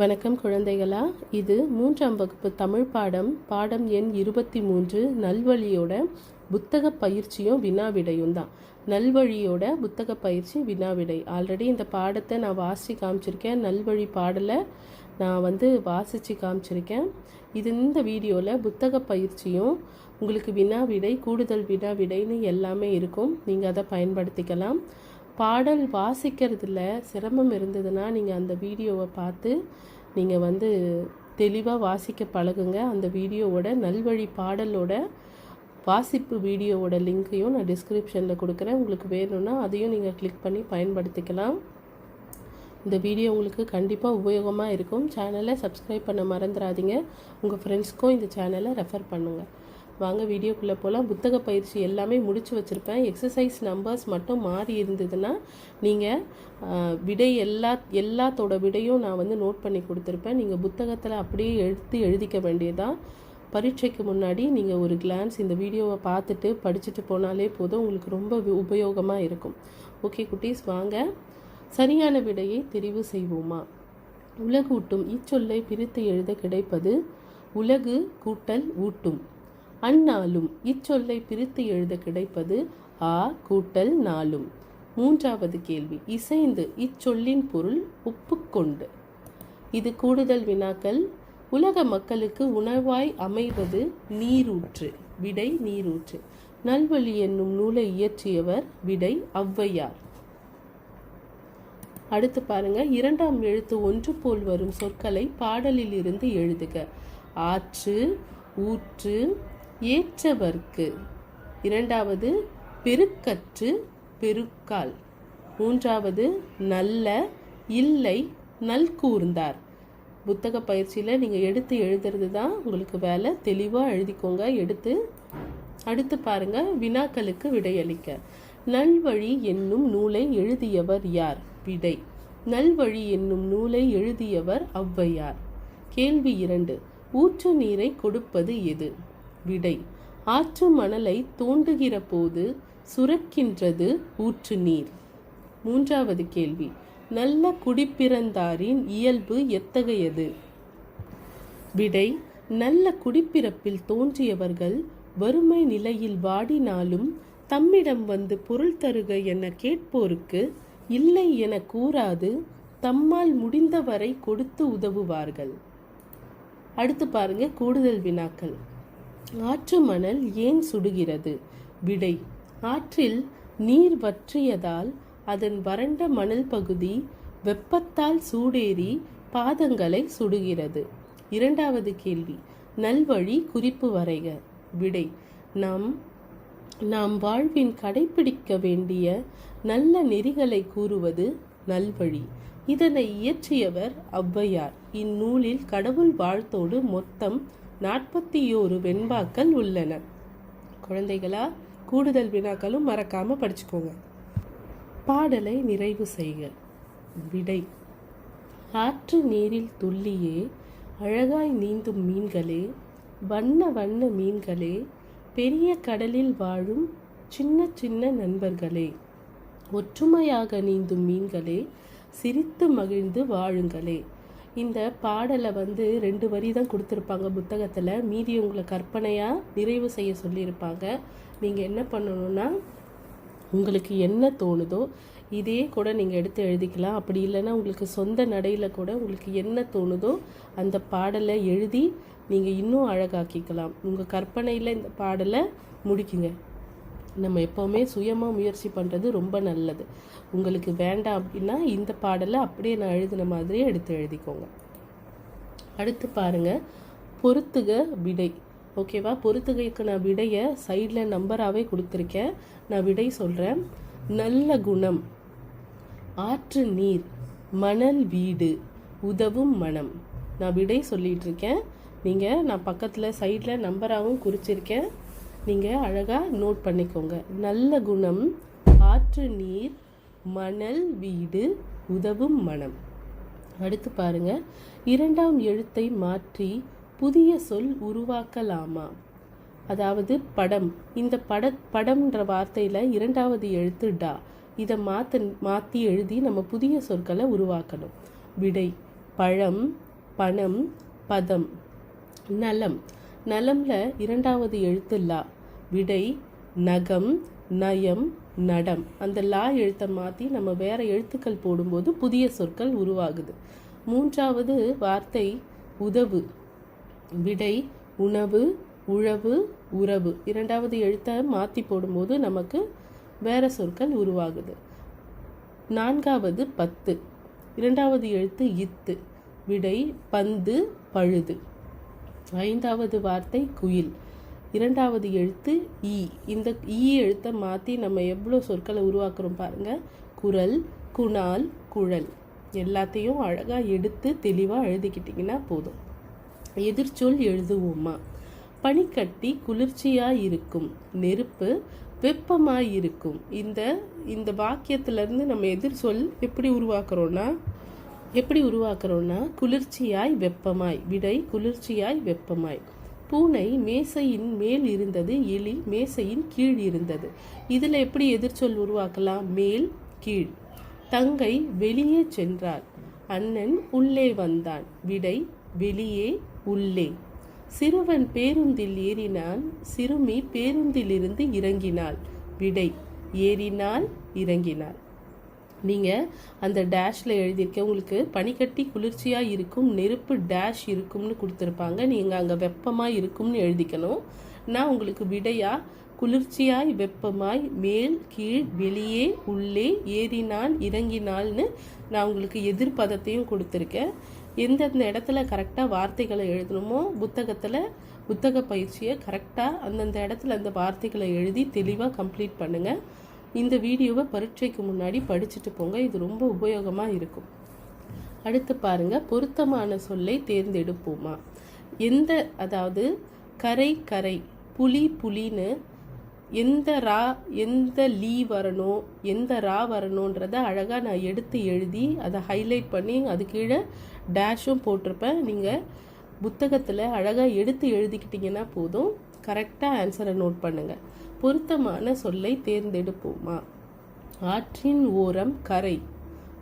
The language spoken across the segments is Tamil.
வணக்கம் குழந்தைகளா. இது மூன்றாம் வகுப்பு தமிழ் பாடம். பாடம் எண் இருபத்தி மூன்று நல்வழியோட புத்தக பயிற்சியும் வினாவிடையும் தான். நல்வழியோட புத்தக பயிற்சி வினாவிடை. ஆல்ரெடி இந்த பாடத்தை நான் வாசித்து காமிச்சிருக்கேன். நல்வழி பாடலை நான் வந்து வாசித்து காமிச்சிருக்கேன். இது இந்த வீடியோவில் புத்தக பயிற்சியும் உங்களுக்கு வினாவிடை கூடுதல் வினாவிடைன்னு எல்லாமே இருக்கும். நீங்கள் அதை பயன்படுத்திக்கலாம். பாடல் வாசிக்கிறதுல சிரமம் இருந்ததுன்னா நீங்கள் அந்த வீடியோவை பார்த்து நீங்கள் வந்து தெளிவாக வாசிக்க பழகுங்க. அந்த வீடியோவோட நல்வழி பாடலோட வாசிப்பு வீடியோவோட லிங்க்கையும் நான் டிஸ்கிரிப்ஷனில் கொடுக்குறேன். உங்களுக்கு வேணும்னா அதையும் நீங்கள் கிளிக் பண்ணி பயன்படுத்திக்கலாம். இந்த வீடியோ உங்களுக்கு கண்டிப்பாக உபயோகமாக இருக்கும். சேனலை சப்ஸ்கிரைப் பண்ண மறந்துடாதீங்க உங்கள் ஃப்ரெண்ட்ஸ்க்கும் இந்த சேனலை ரெஃபர் பண்ணுங்கள் வாங்க வீடியோக்குள்ளே போகலாம் புத்தக பயிற்சி எல்லாமே முடிச்சு வச்சுருப்பேன். எக்ஸசைஸ் நம்பர்ஸ் மட்டும் மாறி இருந்ததுன்னா நீங்கள் விடை எல்லா எல்லாத்தோட விடையும் நான் வந்து நோட் பண்ணி கொடுத்துருப்பேன். நீங்கள் புத்தகத்தில் அப்படியே எடுத்து எழுதிக்க வேண்டியதான் பரீட்சைக்கு முன்னாடி நீங்கள் ஒரு கிளான்ஸ் இந்த வீடியோவை பார்த்துட்டு படிச்சுட்டு போனாலே போதும். உங்களுக்கு ரொம்ப உபயோகமாக இருக்கும். ஓகே குட்டீஸ் வாங்க. சரியான விடையை தெரிவு செய்வோமா? உலகூட்டும். இச்சொல்லை பிரித்து எழுத கிடைப்பது உலகு கூட்டல் ஊட்டும். அந்நாளும் இச்சொல்லை பிரித்து எழுத கிடைப்பது ஆ கூட்டல் நாளும். மூன்றாவது கேள்வி. இசைந்து இச்சொல்லின் பொருள் ஒப்புக்கொண்டு இது கூடுதல் வினாக்கள். உலக மக்களுக்கு உணவாய் அமைவது நீரூற்று விடை நீரூற்று. நல்வழி என்னும் நூலை இயற்றியவர் விடை ஔவையார். அடுத்து பாருங்க. இரண்டாம் எழுத்து ஒன்று போல் வரும் சொற்களை பாடலில் இருந்து எழுதுக. ஆற்று ஊற்று ஏற்றவர்க்கு. இரண்டாவது பெருக்கற்று பெருக்கால். மூன்றாவது நல்ல இல்லை நல்கூர்ந்தார் புத்தக பயிற்சியில் நீங்கள் எடுத்து எழுதுறது தான் உங்களுக்கு வேலை. தெளிவாக எழுதிக்கோங்க எடுத்து. அடுத்து பாருங்க வினாக்களுக்கு விடையளிக்க. நல்வழி என்னும் நூலை எழுதியவர் யார்? விடை. நல்வழி என்னும் நூலை எழுதியவர் ஔவையார். கேள்வி இரண்டு ஊற்று நீரை கொடுப்பது எது? விடை. ஆற்று மணலை தோண்டுகிற போது சுரக்கின்றது ஊற்று நீர். மூன்றாவது கேள்வி. நல்ல குடிப்பிறந்தாரின் இயல்பு எத்தகையது? விடை. நல்ல குடிப்பிறப்பில் தோன்றியவர்கள் வறுமை நிலையில் வாடினாலும் தம்மிடம் வந்து பொருள் தருக என கேட்போருக்கு இல்லை என கூறாது தம்மால் முடிந்தவரை கொடுத்து உதவுவார்கள். அடுத்து பாருங்க கூடுதல் வினாக்கள். ஆற்று மணல் ஏன் சுடுகிறது? விடை ஆற்றில் நீர் வற்றியதால் அதன் வறண்ட மணல் பகுதி வெப்பத்தால் சூடேறி பாதங்களை சுடுகிறது. இரண்டாவது கேள்வி நல்வழி குறிப்பு வரைக. விடை நாம் நாம் வாழ்வின் கடைபிடிக்க வேண்டிய நல்ல நெறிகளை கூறுவது நல்வழி. இதனை இயற்றியவர் ஔவையார். இந்நூலில் கடவுள் வாழ்த்தோடு மொத்தம் நாற்பத்தி ஓரு வெண்பாக்கள் உள்ளன. குழந்தைகளா கூடுதல் வினாக்களும் மறக்காம படிச்சுக்கோங்க. பாடலை நிறைவு செய்க. விடை. ஆற்று நீரில் துள்ளியே அழகாய் நீந்தும் மீன்களே வண்ண வண்ண மீன்களே பெரிய கடலில் வாழும் சின்ன சின்ன நண்பர்களே ஒற்றுமையாக நீந்தும் மீன்களே சிரித்து மகிழ்ந்து வாழுங்களே. இந்த பாடலை வந்து ரெண்டு வரி தான் கொடுத்துருப்பாங்க புத்தகத்தில். மீதி உங்களை கற்பனையாக நிறைவு செய்ய சொல்லியிருப்பாங்க. நீங்கள் என்ன பண்ணணும்னா உங்களுக்கு என்ன தோணுதோ இதே கூட நீங்கள் எடுத்து எழுதிக்கலாம். அப்படி இல்லைன்னா உங்களுக்கு சொந்த நடையில் கூட உங்களுக்கு என்ன தோணுதோ அந்த பாடலை எழுதி நீங்கள் இன்னும் அழகாக்கிக்கலாம். உங்கள் கற்பனையில் இந்த பாடலை முடிக்குங்க. நம்ம எப்போவுமே சுயமாக முயற்சி பண்ணுறது ரொம்ப நல்லது. உங்களுக்கு வேண்டாம் அப்படின்னா இந்த பாடலை அப்படியே நான் எழுதின மாதிரியே எடுத்து எழுதிக்கோங்க. அடுத்து பாருங்கள் பொறுத்துக விடை. ஓகேவா பொறுத்துகைக்கு நான் விடையை சைடில் நம்பராகவே கொடுத்துருக்கேன். நான் விடை சொல்கிறேன் நல்ல குணம். ஆற்று நீர். மணல் வீடு. உதவும் மனம். நான் விடை சொல்லிகிட்ருக்கேன் இருக்கேன். நீங்கள் நான் பக்கத்தில் சைடில் நம்பராகவும் குறிச்சிருக்கேன். நீங்கள் அழகாக நோட் பண்ணிக்கோங்க. நல்ல குணம் ஆற்று நீர் மணல் வீடு உதவும் மனம். அடுத்து பாருங்க. இரண்டாம் எழுத்தை மாற்றி புதிய சொல் உருவாக்கலாமா? அதாவது படம். இந்த பட படம்ன்ற வார்த்தையில் இரண்டாவது எழுத்து டா. இதை மாற்ற மாற்றி எழுதி நம்ம புதிய சொற்களை உருவாக்கணும். விடை. பழம் பணம் பதம். நலம். நலம்ல இரண்டாவது எழுத்து லா. விடை நகம் நயம் நடம். அந்த லா எழுத்தை மாற்றி நம்ம வேற எழுத்துக்கள் போடும்போது புதிய சொற்கள் உருவாகுது. மூன்றாவது வார்த்தை உதவு. விடை உணவு உழவு உறவு. இரண்டாவது எழுத்தை மாற்றி போடும்போது நமக்கு வேற சொற்கள் உருவாகுது. நான்காவது பத்து. இரண்டாவது எழுத்து இத்து. விடை பந்து பழுது. ஐந்தாவது வார்த்தை குயில். இரண்டாவது எழுத்து ஈ. இந்த ஈ எழுத்தை மாற்றி நம்ம எவ்வளோ சொற்களை உருவாக்குறோம் பாருங்க. குரல் குணால் குழல். எல்லாத்தையும் அழகாக எடுத்து தெளிவாக எழுதிக்கிட்டிங்கன்னா போதும். எதிர்ச்சொல் எழுதுவோமா? பனிக்கட்டி குளிர்ச்சியாக இருக்கும் நெருப்பு வெப்பமாக இருக்கும் இந்த இந்த வாக்கியத்திலேருந்து நம்ம எதிர்ச்சொல் எப்படி உருவாக்குறோன்னா எப்படி உருவாக்குறோன்னா குளிர்ச்சியாய் வெப்பமாய் விடை குளிர்ச்சியாய் வெப்பமாய். பூனை மேசையின் மேல் இருந்தது எலி மேசையின் கீழ் இருந்தது. இதில் எப்படி எதிர்ச்சொல் உருவாக்கலாம்? மேல் கீழ். தங்கை வெளியே சென்றாள். அண்ணன் உள்ளே வந்தான். விடை வெளியே உள்ளே. சிறுவன் பேருந்தில் ஏறினான். சிறுமி பேருந்திலிருந்து இறங்கினாள். விடை ஏறினால் இறங்கினாள். நீங்கள் அந்த டேஷில் எழுதியிருக்க உங்களுக்கு பனிக்கட்டி குளிர்ச்சியாக இருக்கும் நெருப்பு டேஷ் இருக்கும்னு கொடுத்துருப்பாங்க. நீங்கள் அங்கே வெப்பமாக இருக்கும்னு எழுதிக்கணும். நான் உங்களுக்கு விடையாக குளிர்ச்சியாய் வெப்பமாய் மேல் கீழ் வெளியே உள்ளே ஏறினான் இறங்கினால்னு நான் உங்களுக்கு எதிர்பதத்தையும் கொடுத்துருக்கேன். எந்தெந்த இடத்துல கரெக்டாக வார்த்தைகளை எழுதணுமோ புத்தகத்தில் புத்தக பயிற்சியை கரெக்டாக அந்தந்த இடத்துல அந்த வார்த்தைகளை எழுதி தெளிவாக கம்ப்ளீட் பண்ணுங்கள் இந்த வீடியோவை பரீட்சைக்கு முன்னாடி படிச்சுட்டு போங்க. இது ரொம்ப உபயோகமாக இருக்கும். அடுத்து பாருங்கள் பொருத்தமான சொல்லை தேர்ந்தெடுப்போமா? எந்த அதாவது கரை கரை புலி புலின்னு எந்த ரா எந்த லீ வரணும் எந்த ரா வரணுன்றத அழகாக நான் எடுத்து எழுதி அதை ஹைலைட் பண்ணி அது கீழே டேஷும் போட்டிருப்பேன். நீங்கள் புத்தகத்தில் அழகாக எடுத்து எழுதிக்கிட்டிங்கன்னா போதும். கரெக்டாக ஆன்சரை நோட் பண்ணுங்கள் பொருத்தமான சொல்லை தேர்ந்தெடுப்போமா? ஆற்றின் ஓரம் கரை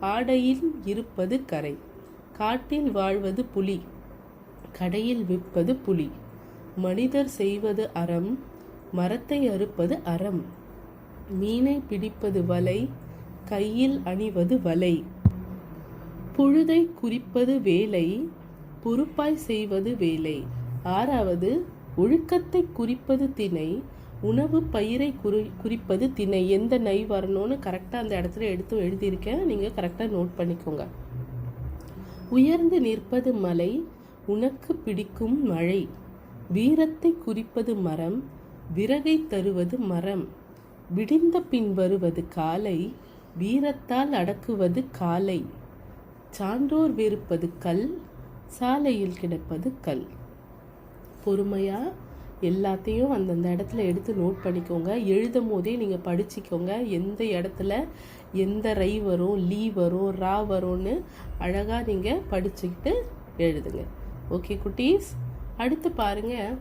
ஆடையில் இருப்பது கரை காட்டில் வாழ்வது புலி கடையில் விற்பது புலி மனிதர் செய்வது அறம் மரத்தை அறுப்பது அறம் மீனை பிடிப்பது வலை கையில் அணிவது வலை புழுதை குறிப்பது வேலை பொறுப்பாய் செய்வது வேலை ஆறாவது ஒழுக்கத்தை குறிப்பது திணை உணவு பயிரை குறி குறிப்பது திணை. எந்த நெய் வரணும்னு கரெக்டாக அந்த இடத்துல எடுத்து எழுதியிருக்கேன். நீங்கள் கரெக்டாக நோட் பண்ணிக்கோங்க. உயர்ந்து நிற்பது மலை உனக்கு பிடிக்கும் மழை. வீரத்தை குறிப்பது மரம் விறகை தருவது மரம். விடிந்த பின் வருவது காலை வீரத்தால் அடக்குவது காலை. சான்றோர் வெறுப்பது கல் சாலையில் கிடப்பது கல். பொறுமையாக எல்லாத்தையும் அந்தந்த இடத்துல எடுத்து நோட் பண்ணிக்கோங்க. எழுதும் போதே நீங்கள் படிச்சுக்கோங்க. எந்த இடத்துல எந்த ரை வரும் லீ வரும் ரா வரும்னு அழகாக நீங்கள் படிச்சுக்கிட்டு எழுதுங்க. ஓகே குட்டீஸ்? அடுத்து பாருங்கள்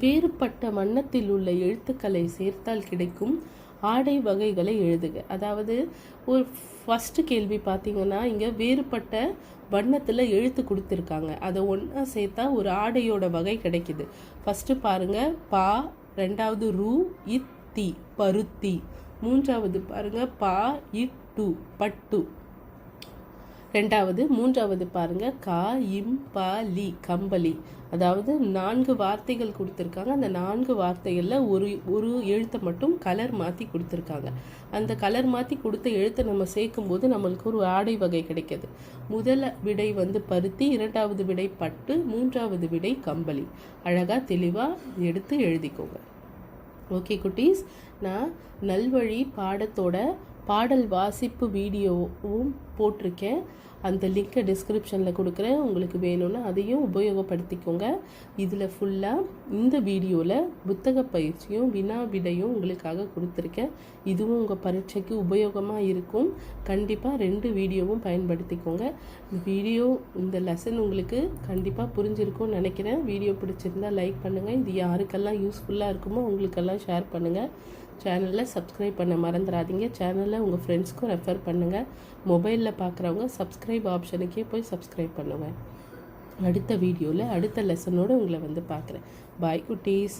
வேறுபட்ட வண்ணத்தில் உள்ள எழுத்துக்களை சேர்த்தால் கிடைக்கும் ஆடை வகைகளை எழுதுக. அதாவது ஒரு ஃபஸ்ட்டு கேள்வி பார்த்தீங்கன்னா இங்கே வேறுபட்ட வண்ணத்தில் எழுத்து கொடுத்துருக்காங்க. அதை ஒன்றா சேர்த்தா ஒரு ஆடையோட வகை கிடைக்குது. ஃபஸ்ட்டு பாருங்கள் பா ரெண்டாவது ரூ இத்தி பருத்தி. மூன்றாவது பாருங்கள் பா இட்டு பட்டு. ரெண்டாவது மூன்றாவது பாருங்க. கா இம் பா லி கம்பளி அதாவது நான்கு வார்த்தைகள் கொடுத்துருக்காங்க. அந்த நான்கு வார்த்தைகளில் ஒரு ஒரு எழுத்தை மட்டும் கலர் மாற்றி கொடுத்துருக்காங்க. அந்த கலர் மாற்றி கொடுத்த எழுத்தை நம்ம சேர்க்கும் போது நம்மளுக்கு ஒரு ஆடை வகை கிடைக்கிது. முதல் விடை வந்து பருத்தி இரண்டாவது விடை பட்டு மூன்றாவது விடை கம்பளி. அழகாக தெளிவாக எடுத்து எழுதிக்கோங்க. ஓகே குட்டீஸ். நான் நல்வழி பாடத்தோட பாடல் வாசிப்பு வீடியோவும் போட்டிருக்கேன். அந்த லிங்க்கை டிஸ்கிரிப்ஷனில் கொடுக்குறேன். உங்களுக்கு வேணும்னா அதையும் உபயோகப்படுத்திக்கோங்க. இதில் ஃபுல்லாக இந்த வீடியோவில் புத்தக பயிற்சியும் வினா விடையும் உங்களுக்காக கொடுத்துருக்கேன். இதுவும் உங்கள் பரீட்சைக்கு உபயோகமாக இருக்கும். கண்டிப்பாக ரெண்டு வீடியோவும் பயன்படுத்திக்கோங்க. இந்த வீடியோ இந்த லெசன் உங்களுக்கு கண்டிப்பாக புரிஞ்சிருக்கும்னு நினைக்கிறேன். வீடியோ பிடிச்சிருந்தா லைக் பண்ணுங்கள் இது யாருக்கெல்லாம் யூஸ்ஃபுல்லாக இருக்குமோ உங்களுக்கெல்லாம் ஷேர் பண்ணுங்கள் சேனலில் சப்ஸ்கிரைப் பண்ண மறந்துடாதீங்க. சேனலில் உங்கள் ஃப்ரெண்ட்ஸ்க்கும் ரெஃபர் பண்ணுங்கள் மொபைலில் சேனலில் பார்க்குறவங்க சப்ஸ்கிரைப் ஆப்ஷனுக்கே போய் சப்ஸ்கிரைப் பண்ணுவேன் அடுத்த வீடியோவில் அடுத்த லெசனோடு உங்களை வந்து பார்க்குறேன் பாய் குட்டீஸ்.